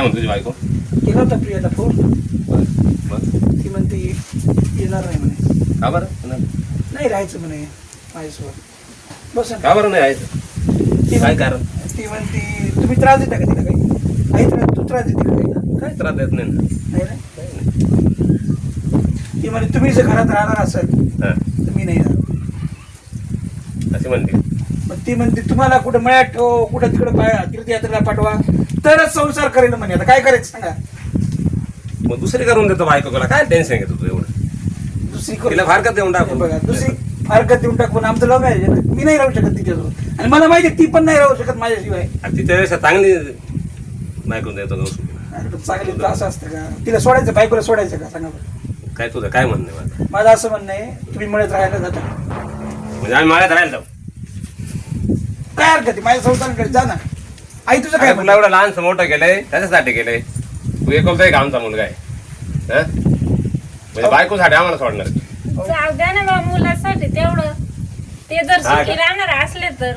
काय म्हणतो तुझी बायको. केला होता प्रियाला फोन बरं मग ती म्हणते येणार नाही म्हणे. का बरं? नाही. नाही राहायचं म्हणे माझ्यासोबत. बस. का बरं नाही आहे ती काय कारण? ती म्हणते तुम्ही त्रास देता का तिला काही? आई त्रास तू त्रास देते का काही काय त्रास देत नाही ना? नाही ना? काही नाही. ती म्हणे तुम्ही जर घरात राहणार असाल हा. तर मी नाही राहणार. अशी म्हणते. मग ती म्हणते तुम्हाला कुठं मळ्यात ठेव कुठं तिकडं पाय- तीर्थयात्रेला पाठवा तरच संसार करेल म्हणे. आता काय करायचं सांगा? मग दुसरी करून देतो बायको तुला काय टेन्शन घेतो तू एवढं? दुसरी करू- तिला फारकत देऊन टाकू. बघा दुसरी फारकत देऊन टाकून आमचं लव्ह मॅरेज आहे. मी नाही राहू शकत तिच्यासोबत आणि मला माहिती आहे ती पण नाही राहू शकत माझ्याशिवाय. आणि ती त्यापेक्षा चांगली बायकून देतो का अरे पण चांगली तर असं असतं का? तिला सोडायचं बायकोला सोडायचं का? सांगा बरं. काय तुझं? काय म्हणणं आहे माझं? माझं असं म्हणणं आहे तुम्ही मळ्यात राहायला जाता. म्हणजे आम्ही माळ्यात राहायला जाऊ. काय हरकत आहे? माझ्या संसाराकडे जा ना. आई तुझं काय तुला एवढं लहानसं मोठं केलंय त्याच्यासाठी केलंय. तू एकोलता एक आमचा मुलगा आहे हा? म्हणजे बायकोसाठी आम्हाला सोडणार. जाऊ द्या ना बा मुलासाठी तेवढं. ते जर हा सुखी का? राहणार असले तर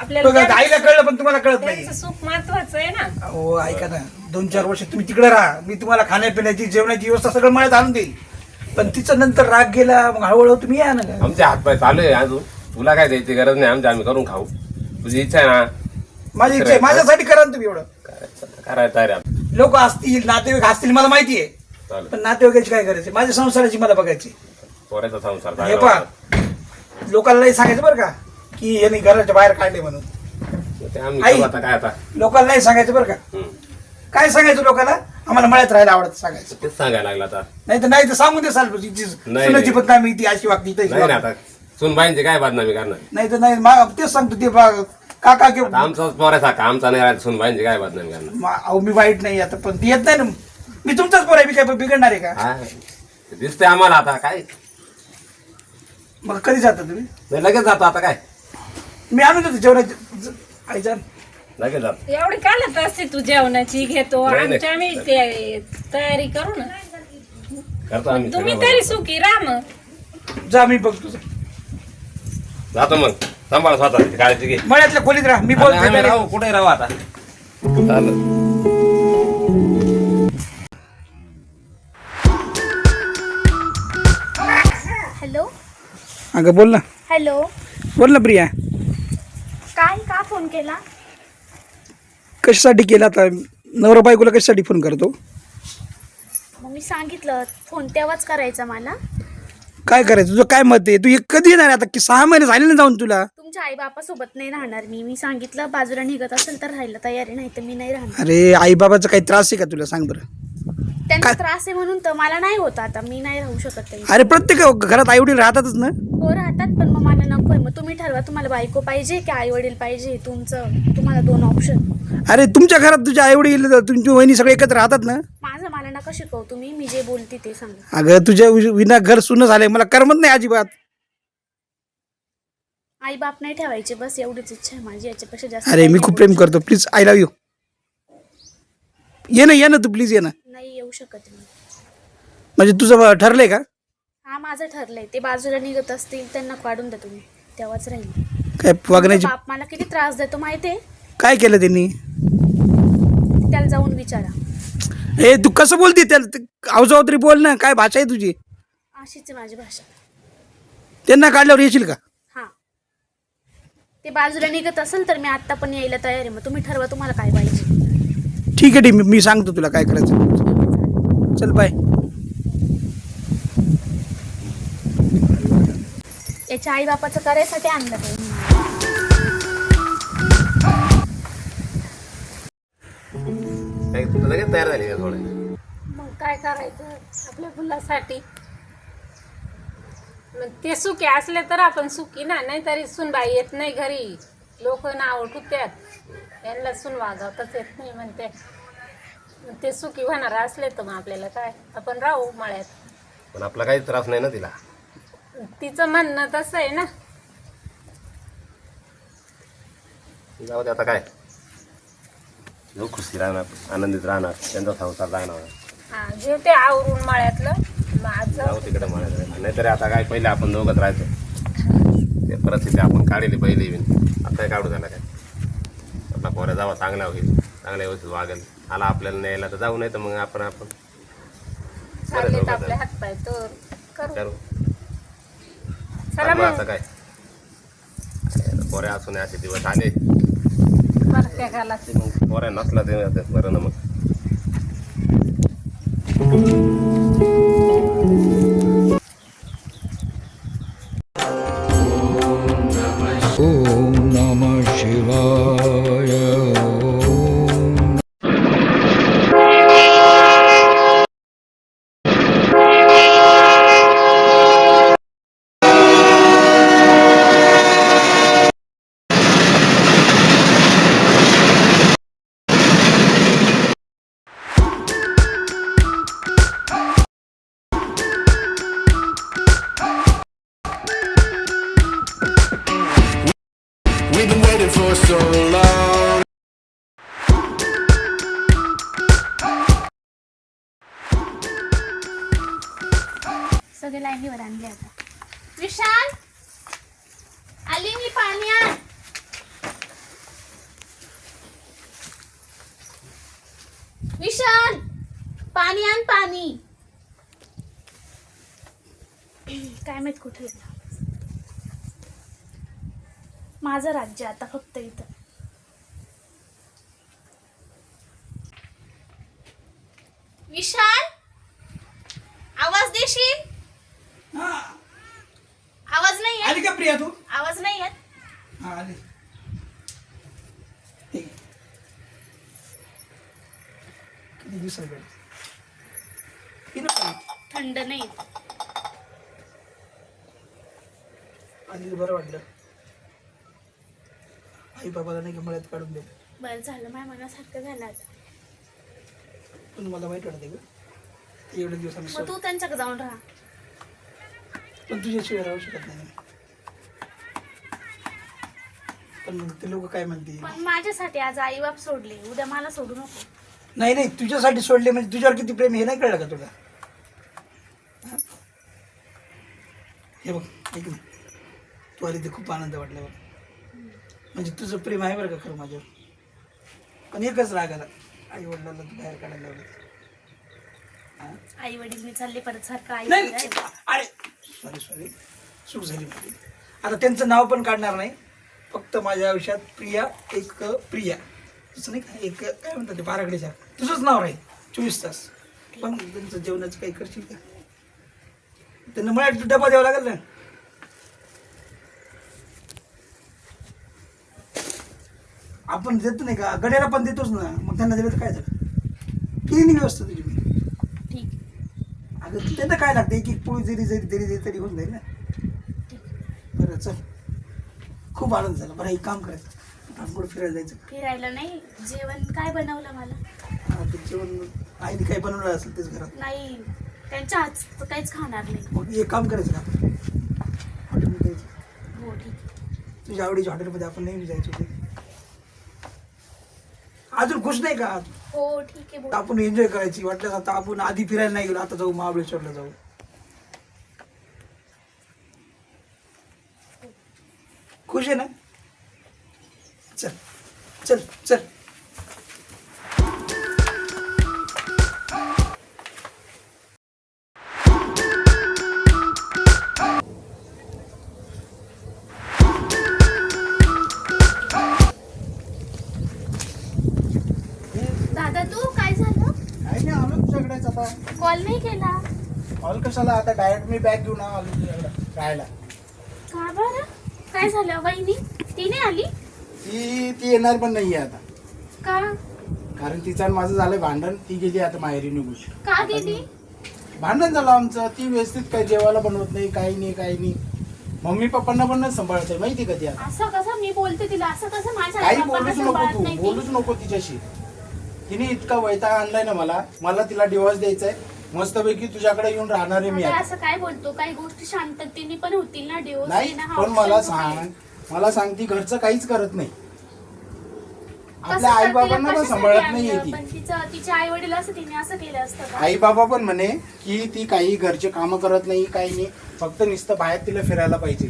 आपल्याला बघा, आईला कळलं पण तुम्हाला कळत नाही. त्यांचं सुख महत्वाचं आहे ना. हो ऐका ना दोन चार वर्ष तुम्ही तिकडे राहा. मी तुम्हाला खाण्यापिण्याची जेवणाची व्यवस्था सगळं मळ्यात आणून देईल. पण तिचं नंतर राग गेला मग हळूहळू तुम्ही या ना. आमचे हातपाय चालू आहे अजून. तुला काय द्यायची गरज नाही आमच्या आम्ही करून खाऊ. तुझी इच्छा आहे ना माझी इच्छा आहे. माझ्यासाठी करा ना तुम्ही एवढं. करायचं. लोक असतील नातेवाईक असतील मला माहिती आहे. चालेल. पण नातेवाईकाची काय करायचे माझ्या संसाराची मला बघायची पोराचा संसार हे चांगला पहा. होता. लोकांनाही सांगायचं बरं का की यांनी घराच्या बाहेर काढले म्हणून. ते आम्ही आई. करू आता काय आता? लोकांनाही सांगायचं बरं का. हम्म. काय सांगायचं लोकांना? आम्हाला मळ्यात राहायला आवडत सांगायचं. तेच सांगायला लागला आता. नाही तर नाही तर सांगून दे साल नाही. सुनाची बदनामी ती अशी वागती तशी नाही ना. आता. सुनबाईंची काय बदनामी करणार? नाही तर नाही मा- तेच सांगतो ते बा- काका की आता आमचाच पोराचा का आमचा नाही सुनबाईंची काय बदनामी करणार. मा- अहो मी वाईट नाही आता पण ती येत नाही ना. मी तुमचाच पोर आहे मी काय बिघडणार आहे का? हा ते दिसतंय आम्हाला आता काय? मग कधी जाता तुम्ही? नाही लगेच जातो आता काय? मी आणून देतो जेवणाची. ज- आई लगेच जातो. एवढी कालत असते तू जेवणाची घेतो नाही, नाही. आमच्या आम्ही ते तयारी करू ना. करतो आम्ही तुम्ही सगळं तरी बरोबर. सुखी राहा मग. जा मी बघतो जातो मग. सांभाळ स्वतः काळजी घे. मळ्यातल्या खोलीत राहा मी आम्ही बोलतो राहू कुठे राहू आता? चालेल. हॅलो. अगं बोल ना. हॅलो. बोल ना प्रिया. काय का फोन केला? कशासाठी केला आता? नवरा बायकोला कशासाठी फोन करतो? मग मी सांगितलं फोन तेव्हाच करायचा मला. काय करायचं? तुझं काय मत आहे? तू हे कधी येणार आहे आता? की सहा महिने झाले ना जाऊन तुला? तुमच्या आई बापासोबत नाही राहणार मी. मी सांगितलं बाजूला निघत असेल तर राहायला तयारी नाही तर मी नाही राहणार. अरे आई बाबाचा काही त्रास आहे का तुला? सांग बरं. त्यांचा त्रास आहे म्हणून तर मला नाही होत आता. मी नाही राहू शकत त्यांच्या अरे प्रत्येक घरात आई वडील राहतातच ना? हो राहतात पण मग मला नकोय. मग तुम्ही ठरवा तुम्हाला बायको पाहिजे की आई वडील पाहिजे? तुमचं तुम्हाला दोन ऑप्शन अरे तुमच्या घरात तुझ्या आई वडील तुमची वहिनी सगळे एकत्र राहतात ना? माझं मला नका शिकवू तुम्ही. मी जे बोलते ते सांगा. अगं तुझ्या वि- विना घर सुन्न झालंय. मला करमत नाही अजिबात. आई बाप नाही ठेवायचे बस एवढीच इच्छा आहे माझी याच्यापेक्षा जास्त अरे मी खूप प्रेम करतो. प्लीज आय लव्ह यू ये ना ये ना तू प्लीज ये ना. नाही येऊ शकत मी. म्हणजे तुझं ठरलंय का? हा माझं ठरलंय. ते बाजूला निघत असतील त्यांना काढून द्या तुम्ही तेव्हाच राहील. काय वागण्याची बाप मला किती त्रास देतो माहितीये? काय केलं त्यांनी? त्याला जाऊन विचारा. ए तू कसं बोलते त्याला? अवजाव तरी बोल ना काय भाषा आहे तुझी? अशीच आहे माझी भाषा. त्यांना काढल्यावर येशील का? हा ते बाजूला निघत असेल तर मी आत्ता पण यायला तयार आहे. मग तुम्ही ठरवा तुम्हाला काय पाहिजे. ठीक आहे ठीक मी मी सांगतो तुला काय करायचं. चल बाय. याच्या आई बापाचं करायसाठी आणलं पाहिजे काय तुला लगेच तयार झाली का थोडे मग काय करायचं? आपल्या मुलासाठी. मग ते सुखी असले तर आपण सुखी ना नाहीतरी सुनबाई येत नाही घरी. लोक नाव ठुत्यात यांना सुन वागवताच येत नाही म्हणते. ते सुखी होणार असले तर मग आपल्याला काय? आपण राहू मळ्यात. पण आपला काही त्रास नाही ना तिला? तिचं म्हणणं तसं आहे ना. जाऊ दे आता काय? जो खुशी राहणार आनंदित राहणार त्यांचा संसार राहणार हा जेवते आवरून मळ्यातलं जाऊ तिकडे म्हणायचं नाहीतरी आता काय पहिले आपण दोघंच राहायचो. ते परिस्थिती आपण काढली पहिली आता काय काढू झाला काय आपला पोऱ्या जावा चांगला होईल. चांगल्या व्यवस्थित वागेल. आला आपल्याला न्यायला तर जाऊ नाही तर मग आपण आपण करू. आता काय? पोऱ्या असून असे दिवस आले. मग पोऱ्या नसला ते बरं ना मग. पाणी आण. विशाल पाणी आण पाणी. काय माहीत कुठे माझं राज्य आता फक्त इथं विशाल आवाज देशील हा आवाज नाही आली येत का प्रिया तू आवाज नाही येत हा आली ठीक आहे. किती दिवसात थंड नाही आधी बरं वाटलं. आई बाबाला नाही मळ्यात काढून दे बरं झालं माझ्या मनासारखं झालं आता. पण मला वाईट वाटते का एवढ्या दिवसांनी मग. तू त्यांच्याकडे जाऊन राहा. पण तुझ्याशिवाय राहू शकत नाही. पण मग ते लोक काय म्हणतील? पण माझ्यासाठी आज आई बाप सोडले. उद्या मला सोडू नको. नाही नाही तुझ्यासाठी सोडले म्हणजे तुझ्यावर किती प्रेम हे नाही कळलं का तुला? हे बघ ऐक ना. तू आली ते खूप आनंद वाटला बघ. म्हणजे तुझं प्रेम आहे बरं का खरं माझ्यावर? पण एकच राग आला. आई वडिलांना तू बाहेर काढायला लावलं. आई वडील मी चालले परत सारखं आई नाही. अरे सॉरी सॉरी चूक झाली माझी. आता त्यांचं नाव पण काढणार नाही. फक्त माझ्या आयुष्यात प्रिया एक प्रिया. तसं नाही का एक काय म्हणतात ते बारागडीच्या तुझंच नाव राहील. चोवीस तास. पण त्यांचं जेवणाचं काही करशील का? त्यांना मला डबा द्यावा लागेल ना? आपण देतो नाही का? गड्याला पण देतोच ना. मग त्यांना दिलं तर काय झालं? केली व्यवस्था तुझी. मी ठीक. अगं त्यांना काय लागतं? एक एक पोळी जरी जरी तरी जरी तरी होऊन जाईल ना. बरं चल. खूप आनंद झाला. बरं एक काम करायचं. आपण कुठं फिरायला जायचं फिरायला नाही. जेवण काय बनवलं मला? हा, ते जेवण आईने काही बनवलं असेल तेच घरात. नाही. त्यांच्या हातचं काहीच खाणार नाही. मग एक काम करायचं का हॉटेलमध्ये जायचं. हो ठीक आहे. तुझ्या आवडीच्या हॉटेलमध्ये आपण नेहमी जायचो ते. अजून खुश नाही का? हो ठीक आहे बोल. आपण एन्जॉय करायची. वाटलं आता आपण आधी फिरायला नाही गेलो आता जाऊ महाबळेश्वरला जाऊ. खुश आहे ना? चल चल चल. कॉल कशाला? आता डायरेक्ट मी बॅग घेऊन आलो तुझ्याकडे राहायला. का बरं? काय झालं वहिनी ती नाही आली? ती ती येणार पण नाहीये आता. का? कारण तिचं आणि माझं झालंय भांडण ती गेली आता माहेरी निघून का गेली? भांडण झालं आमचं. ती व्यवस्थित काही जेवायला बनवत नाही काही नाही काही नाही. मम्मी पप्पांना पण नाही सांभाळत आहे माहिती का ती आता? असं कसं? मी बोलते तिला असं कसं माझ्या काही बोलूच नको सांभाळत तू नाही ती? बोलूच नको तिच्याशी. तिने इतका वैताग आणलाय ना मला. मला तिला डिवोर्स द्यायचा आहे मस्तपैकी तुझ्याकडे येऊन राहणार आहे मी आता आता असं काय बोलतो? काही गोष्टी शांततेने पण होतील ना डिवोर्स नाही पण मला सांग. मला सांग ती घरचं काहीच करत नाही. आपल्या आई बाबांना पण सांभाळत नाहीये ती. पण तिचं तिचे आई वडील असं तिने असं केलं असतं का? आई बाबा पण म्हणे की ती काही घरचे कामं करत नाही काही नाही. फक्त नुसतं बाहेर तिला फिरायला पाहिजे.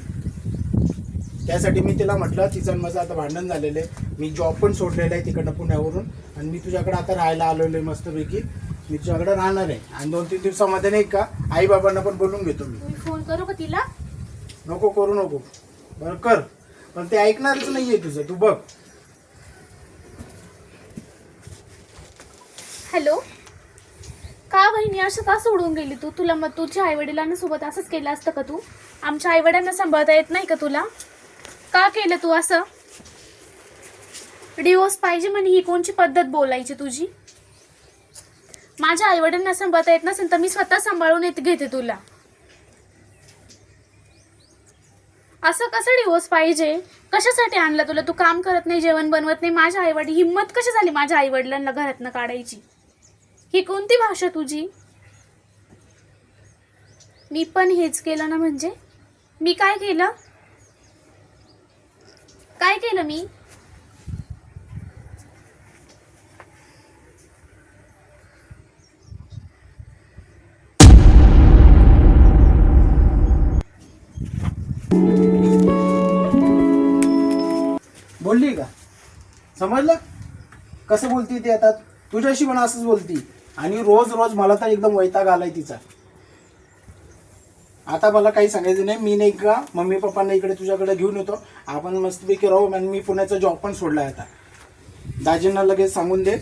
त्यासाठी मी तिला म्हटलं तिचं माझं आता भांडण झालेलं आहे. मी जॉब पण सोडलेला आहे तिकडनं पुण्यावरून. आणि मी तुझ्याकडे आता राहायला आलेलो आहे मस्तपैकी. मी तुझ्याकडे राहणार आहे. आणि दोन तीन दिवसामध्ये नाही का आई बाबांना पण बोलून घेतो मी. मी फोन करू का तिला? नको करू नको. बरं कर. पण ते ऐकणारच नाहीये तुझं. तू बघ. हॅलो? का बहिणी असं का सोडून गेली तू? तुला मग तुझ्या आईवडिलांना सोबत असंच केलं असतं का तू? आमच्या आईवडिलांना सांभाळता येत नाही का तुला? का केलं तू असं? डिवोर्स पाहिजे म्हणे ही. कोणची पद्धत बोलायची तुझी? माझ्या आईवडिलांना सांभाळता येत नसेल तर मी स्वतः सांभाळून येत घेते तुला. असं कसं डिवोर्स पाहिजे? कशासाठी आणला तुला? तू काम करत नाही जेवण बनवत नाही. माझ्या आईवडील हिंमत कशी झाली माझ्या आईवडिलांना घरातनं काढायची? ही कोणती भाषा तुझी? मी पण हेच केलं ना म्हणजे? मी काय केलं? काय केलं मी? समजलं? कसं बोलती ती आता? तुझ्याशी पण असंच बोलती. आणि रोज रोज मला तर एकदम वैताग आलाय तिचा. आता मला काही सांगायचं नाही. मी नाही का मम्मी पप्पांना इकडे तुझ्याकडे घेऊन येतो. आपण मस्तपैकी राहू आणि मी पुण्याचा जॉब पण सोडलाय आता. दाजींना लगेच सांगून दे.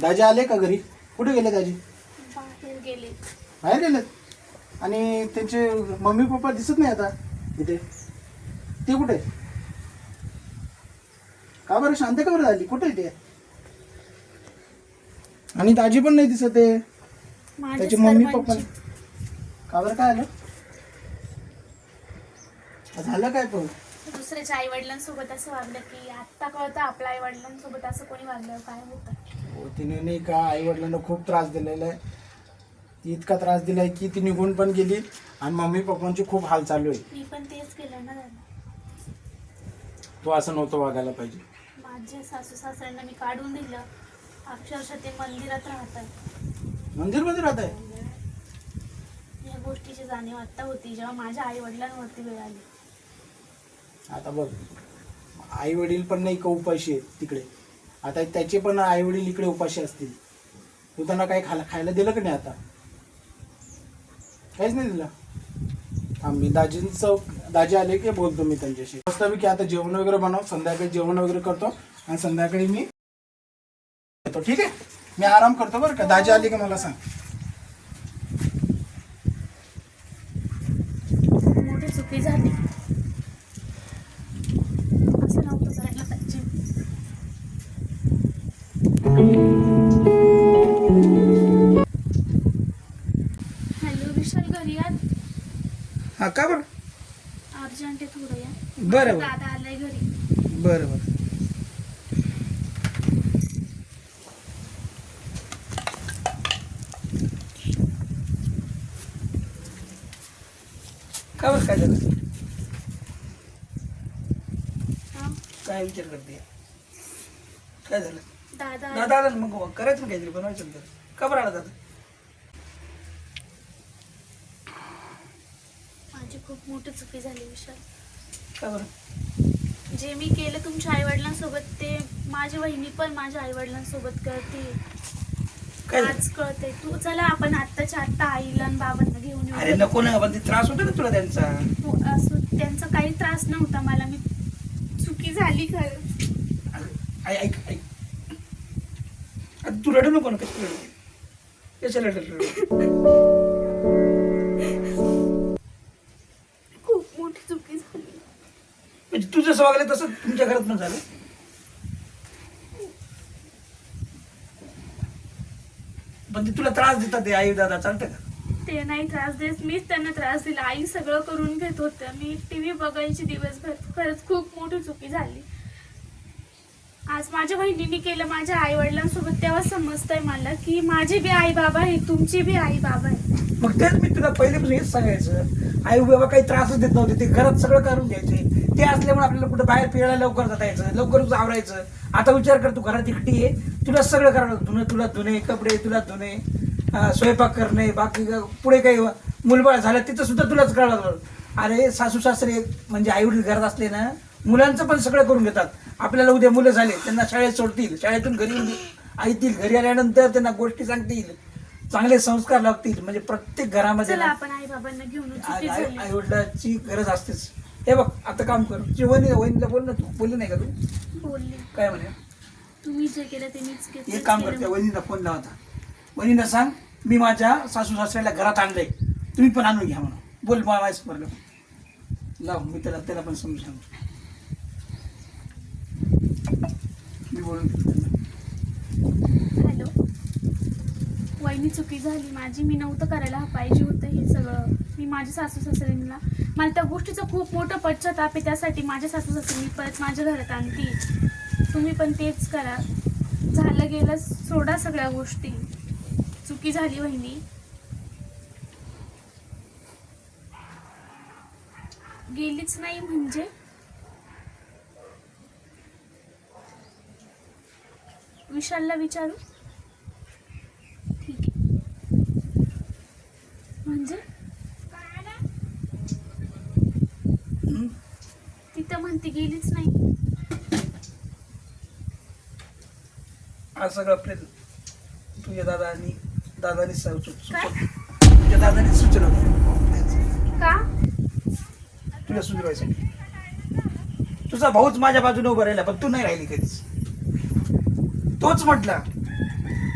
दाजी आले का घरी? कुठे गेले दाजी? बाहेर गेले. बाहेर गेलेत? आणि त्यांचे मम्मी पप्पा दिसत नाही आता? इथे. ते कुठे? का बरं? शांत का बरं झाली? कुठे ते? आणि दाजी पण नाही दिसत आहे. त्याचे मम्मी पप्पा का बरं? काय आलं झालं काय पण? दुसऱ्याच्या आई वडिलांसोबत असं वागलं की आत्ता कळतं आपल्या आई वडिलांसोबत असं कोणी वागल्यावर काय होतं? हो, तिने नाही का आई वडिलांना खूप त्रास दिलेला आहे. ती इतका त्रास दिलाय की ती निघून पण गेली आणि मम्मी पप्पांचे खूप हाल चालू आहे मी पण तेच केलं ना दादा. तू असं नव्हतं वागायला पाहिजे. माझ्या सासू सासऱ्यांना मी काढून दिलं. अक्षरशः ते मंदिरात राहतात मंदिरमध्ये राहत आहे? या गोष्टीची जाणीव आत्ता होती जेव्हा माझ्या आई वडिलांवरती वेळ आली. आता बघ आई वडील पण नाही का उपाशी आहेत तिकडे? आता त्याचे पण आई वडील इकडे उपाशी असतील. तू त्यांना काही खायला खायला दिलं की नाही आता? काहीच नाही दिलं. मी दाजींचं दाजी आले की बोलतो मी त्यांच्याशी. मस्तपैकी आता जेवण वगैरे बनव संध्याकाळी जेवण वगैरे करतो. आणि संध्याकाळी मी येतो. ठीक आहे? मी आराम करतो बरं का? दाजी आले की मला सांग? मोठी चुकी झाली. असं नव्हतं करायला पाहिजे. हॅलो विशाल घरी या हा का बरं? अर्जंट आहे थोडं या. बरं बरं. दादा आलाय घरी. बरं बरं का बरं काय झालं हा काय विचार करते? काय झालं? दादा. दादा आला ना मग करायचं ना काहीतरी बनवायचं ना तर. का बरं आला दादा? माझी खूप मोठी चुकी झाली विशाल. का बरं? जे मी केलं तुमच्या आईवडिलांसोबत ते माझी वहिनी पण माझ्या आईवडिलांसोबत करते काय? झालं आज कळते तू चला आपण आत्ताच्या आत्ता आईला आणि बाबांना घेऊन अरे येऊ नको ना पण ते त्रास होतो ना तुला त्यांचा. हो, असं त्यांचा काही त्रास नव्हता मला. मी चुकी झाली खरं. ऐक ऐक. आता तू रडू नको ना कसं रडू? कशाला रडू? खूप मोठी चुकी झाली. म्हणजे तू जसं वागलं तसं तुमच्या घरात न झालं? पण ते तुला त्रास देतात ते आई दादा. चालतं का? ते नाही त्रास देत. मीच त्यांना त्रास दिला. आई सगळं करून घेत होत्या मी टी व्ही बघायची दिवसभर. खरंच खूप मोठी चुकी झाली. आज माझ्या बहिणीने केलं माझ्या आई वडिलांसोबत तेव्हा समजतंय मला की माझे बी आई बाबा आहे तुमची बी आई बाबा आहे मग तेच मी तुला पहिलेपासून हेच सांगायचं. आई बाबा काही त्रासच देत नव्हते. ते घरात सगळं करून घ्यायचे. ते असल्यामुळे आपल्याला कुठं बाहेर फिरायला लवकर जाता यायचं. लवकर आवरायचं. आता विचार कर तू घरात एकटी आहे. तुला सगळं करावं लागतं. धुणं तुला धुणे कपडे तुला धुणे. स्वयंपाक करणे बाकी पुढे काही मुलबाळ झालं तिथं सुद्धा तुलाच करावं लागलं. अरे सासू सासरे म्हणजे आई वडील घरात असले ना मुलांचं पण सगळं करून घेतात. आपल्याला उद्या मुलं झाले त्यांना शाळेत सोडतील शाळेतून घरी येऊन ऐतील घरी आल्यानंतर त्यांना गोष्टी सांगतील चांगले संस्कार लागतील म्हणजे प्रत्येक घरामध्ये आई वडिलांची गरज असतेच. हे बघ आता काम कर. वहिनी वहिनीला बोल ना तू. बोलली नाही का तू? बोलले. काय म्हणे? तुम्ही जे केलं ते मीच केलं. एक काम करते वहिनीला फोन लावता वहिनीला सांग मी माझ्या सासू सासऱ्याला घरात आणलंय. तुम्ही पण आणून घ्या म्हणून. बोल मला माझ्या लाव. मी त्याला त्याला पण समजून सांगतो. मी बोलून हॅलो. वहिनी चुकी झाली. माझी मी नव्हतं करायला पाहिजे होतं हे सगळं. मी माझ्या सासू सासऱ्यांना मला त्या गोष्टीचं खूप मोठं पश्चाताप आहे. त्यासाठी माझ्या सासू सासरी मी परत माझ्या घरात आणते. तुम्ही पण तेच करा. झालं गेलं सोडा सगळ्या गोष्टी. चुकी झाली बहिणी गेलीच नाही म्हणजे? विशालला विचारू? ठीक आहे. म्हणजे? तिथं म्हणते गेलीच नाही. आज सगळं प्लेन तुझ्या आणि दादानी? तुझ्या दादानी सुचलं. का? तुला सुधरवायसाठी तुझा भाऊच माझ्या बाजूने उभा राहिला पण तू नाही राहिली कधीच. तोच म्हटला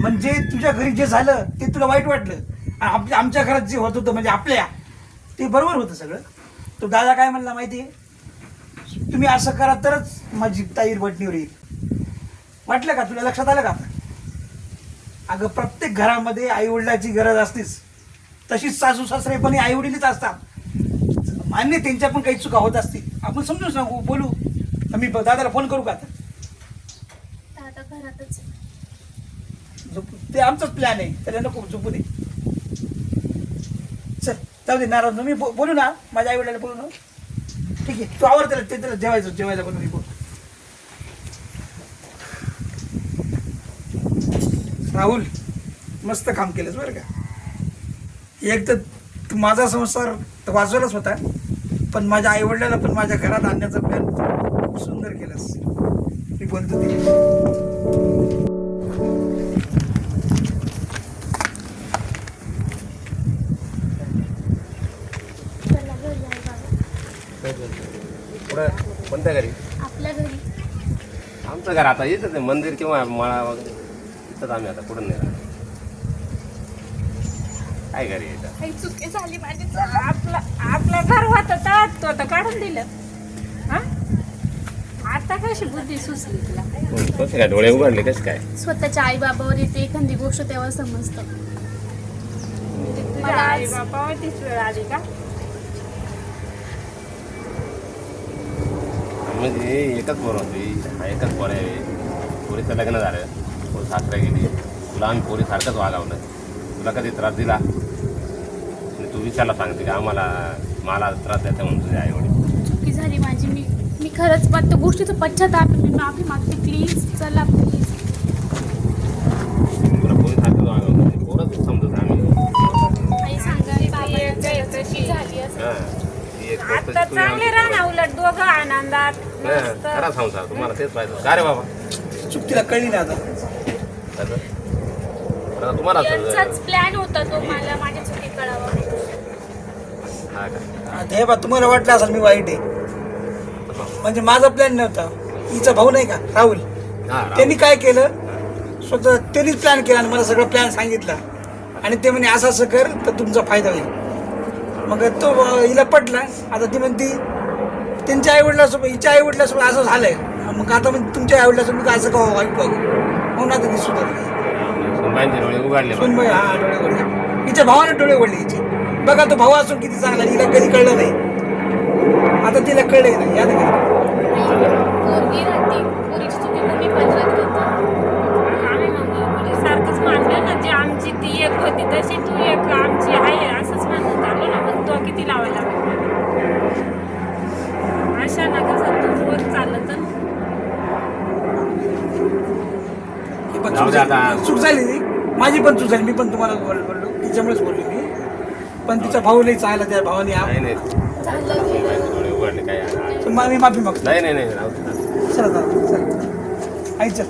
म्हणजे तुझ्या घरी जे झालं ते तुला वाईट वाटलं. आपल्या आमच्या घरात जे होत होतं म्हणजे आपल्या ते बरोबर होतं सगळं. तो दादा काय म्हणला माहिती आहे तुम्ही असं करा तरच माझी ताईर वटणीवर येईल. वाटलं का तुला? लक्षात आलं का आता? अगं प्रत्येक घरामध्ये आई वडिलाची गरज असतेच. तशीच सासू सासरे पण आई वडीलच असतात. मान्य त्यांच्या पण काही चुका होत असतील. आपण समजून सांगू बोलू. तर मी दादाला फोन करू का आता? दादा घरातच झोपू ते आमचाच प्लॅन आहे. त्याला नको झोपू दे. चल जाऊ दे नाराज. मी बोलू ना. माझ्या आई वडिलाला बोलू ना. ठीक आहे तू आवर त्याला ते त्याला जेवायचं जेवायला पण मी राहुल मस्त काम केलंस बरं का. एक तर तू माझा संसार तर वाजवलाच होता पण माझ्या आई वडिलाला पण माझ्या घरात आणण्याचा प्लॅन खूप सुंदर केलंस. मी बोलतो ते कोणत्या घरी? आपल्या घरी. आमचं घर आता येतं ते मंदिर किंवा मळा वगैरे. तिथंच आम्ही आता पुढं नाही राहणार. काय घरी यायचं? काही चुकी झाली माझी. आपलं आपलं घर होतं तर तो तर काढून दिलं. हा? आता कशी बुद्धी सुचली तुला? कसं काय डोळे उघडले कसं काय? स्वतःच्या आई बाबावर येते एखादी गोष्ट तेव्हा समजतं. तुझ्या आई बाबा तीच वेळ आली का? म्हणजे एकच पोर होती. हा एकच पोर आहे. पोरीचं लग्न झालं. सासरा गेली तुला आम्ही पोरी सारखंच वागावलं. तुला कधी त्रास दिला? आणि तू विचारला सांगते का? आम्हाला मला त्रास द्यायचा म्हणून तुझे आई वडील चुकी झाली माझी. मी मी खरंच पण त्या गोष्टीचं पश्चाताप आहे. मी माफी मागते. प्लीज चला प्लीज तुला पोरी सारखंच वागावलं पोरच समजत आम्ही आई सांगा बाबा झाली असं हा. ती एक गोष्ट आता तुझी चांगले आमची राहा ना उलट दोघं आनंदात. हा, मस्त. खरा संसार तुम्हाला तेच पाहिजे. का रे बाबा? चूक तिला कळली ना आता. आता तुम्हाला यांचाच प्लॅन होता तो मला माझ्या चुकी कळावा. हा का? हे बा तुम्हाला वाटलं असेल मी वाईट आहे. म्हणजे माझा प्लॅन नव्हता. हिचा भाऊ नाही का? राहुल. हा, राव. त्यांनी काय केलं? स्वतः त्यांनीच प्लॅन केला आणि मला सगळं प्लॅन सांगितला. आणि ते म्हणे असं असं कर तर तुमचा फायदा होईल. मग तो अं, हिला पटला. आता ती म्हणती त्यांच्या आई वडिलासोबत हिच्या आई वडिलासोबत असं झालंय. मग आता म्हणजे तुमच्या आई वडिलासोबत असं का वाईट बघू सुधारली. सुनबाईंचे डोळे उघडले. बा. सुनबाई हा डोळे वडले हिच्या भावाने डोळे वडले हिचे. बघा तो भाऊ असून किती चांगला हिला कधी कळलं नाही. आता तिला कळलंय ना याद जे आमची ती एक होती तशी तू एक आमची आहे असंच मानत आलो ना मग तो किती लावायला लागला? अशा ना कसं तू रोज चालत ना ही पण चूक. झाली. चूक झाली ती. माझी पण चूक झाली. मी पण तुम्हाला बोल- बोललो. तिच्यामुळेच बोललो मी. पण तिचा भाऊ लई चांगला त्या भावाने नाही नाही. डोळे उघडले काय मा- माफी मागतो. नाही नाही नाही. चला चला. आई चल.